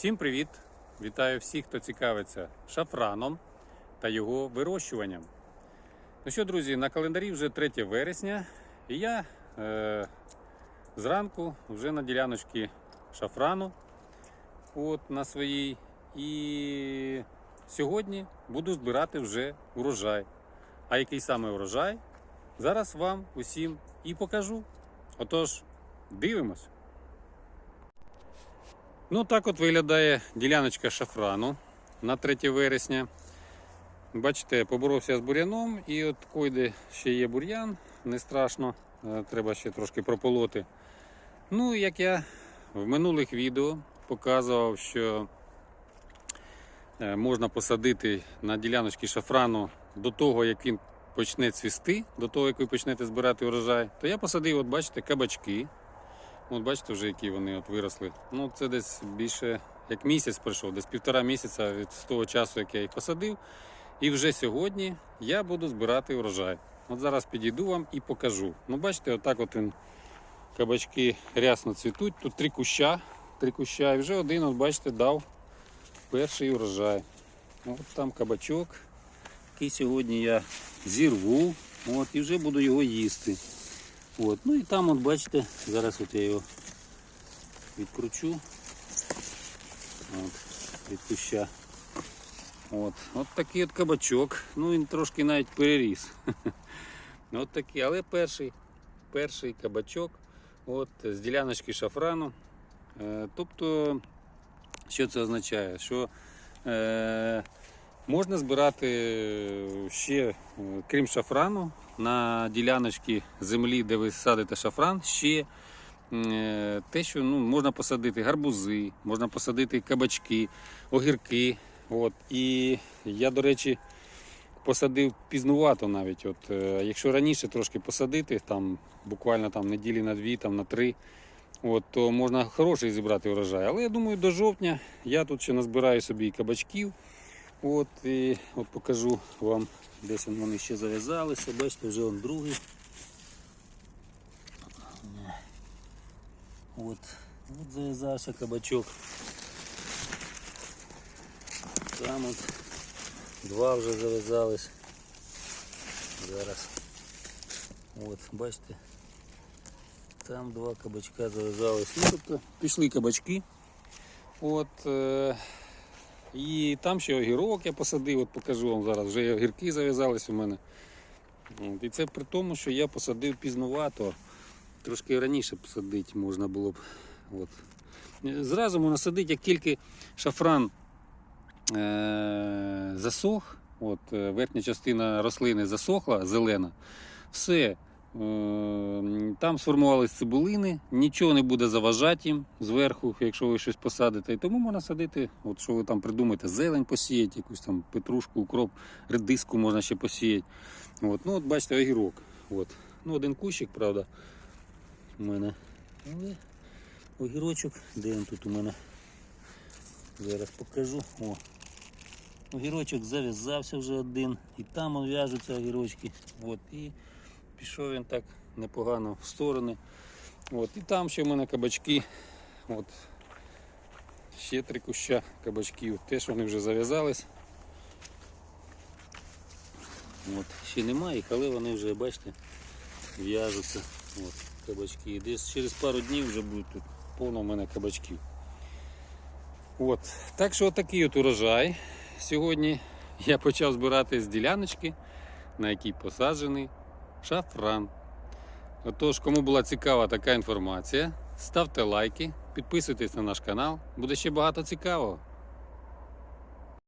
Всім привіт! Вітаю всіх, хто цікавиться шафраном та його вирощуванням. Ну що, друзі, на календарі вже 3 вересня, і я е, зранку вже на діляночці шафрану от, на своїй. І сьогодні буду збирати вже урожай. А який саме урожай? Зараз вам усім і покажу. Отож, дивимось. Ну, так от виглядає діляночка шафрану на 3 вересня. Бачите, поборовся з бур'яном і от койде ще є бур'ян, не страшно, е, треба ще трошки прополоти. Ну, як я в минулих відео показував, що е, можна посадити на діляночці шафрану до того, як він почне цвісти, до того, як ви почнете збирати урожай, то я посадив, от бачите, кабачки. От бачите вже, які вони от виросли. Ну, це десь більше як місяць пройшов, десь півтора місяця від того часу, як я їх посадив. І вже сьогодні я буду збирати урожай. От зараз підійду вам і покажу. Ну, бачите, отак от він кабачки рясно цвітуть. Тут три куща, три куща, і вже один, от бачите, дав перший урожай. От там кабачок, який сьогодні я зірву. От, і вже буду його їсти. От. Ну і там, от бачите, зараз от я його відкручу от, від куща. От. от такий от кабачок. Ну він трошки навіть переріс. От такий, але перший, перший кабачок от, з діляночки шафрану. Е, тобто, що це означає? Що е, можна збирати ще, е, крім шафрану, на діляночці землі, де ви садите шафран, ще е, те, що ну, можна посадити гарбузи, можна посадити кабачки, огірки. От. І я, до речі, посадив пізнувато навіть. От, е, якщо раніше трошки посадити, там, буквально там, неділі на дві, там, на три, от, то можна хороший зібрати урожай. Але я думаю, до жовтня я тут ще назбираю собі кабачків. От, і от покажу вам, десь вони ще зав'язалися. Бачите, вже он другий. От, от зав'язався кабачок. Там от два вже зав'язались. Зараз. От, бачите. Там два кабачка зав'язались. Ну, тобто пішли кабачки. От, е, і там ще огірок я посадив, от покажу вам зараз. Вже огірки зав'язались у мене. І це при тому, що я посадив пізнувато. Трошки раніше посадити можна було б. От. Зразу можна садити, як тільки шафран е- засох, от, е, верхня частина рослини засохла, зелена, все. Е, Там сформувались цибулини, нічого не буде заважати їм зверху, якщо ви щось посадите. І тому можна садити, от що ви там придумаєте, зелень посіяти, якусь там петрушку, укроп, редиску можна ще посіяти. От. Ну, от бачите, огірок. От. Ну, один кущик, правда, у мене. Але огірочок, де він тут у мене? Зараз покажу. О. Огірочок зав'язався вже один. І там в'яжуться огірочки. От. І пішов він так непогано в сторони. От. І там ще в мене кабачки. От. Ще три куща кабачків. Теж вони вже зав'язались. От. Ще немає їх, але вони вже, бачите, в'яжуться. От. Кабачки. Десь через пару днів вже будуть тут повно в мене кабачків. От. Так що такий от урожай. Сьогодні я почав збирати з діляночки, на якій посаджений шафран. Отож, кому була цікава така інформація, ставте лайки, підписуйтесь на наш канал, буде ще багато цікавого.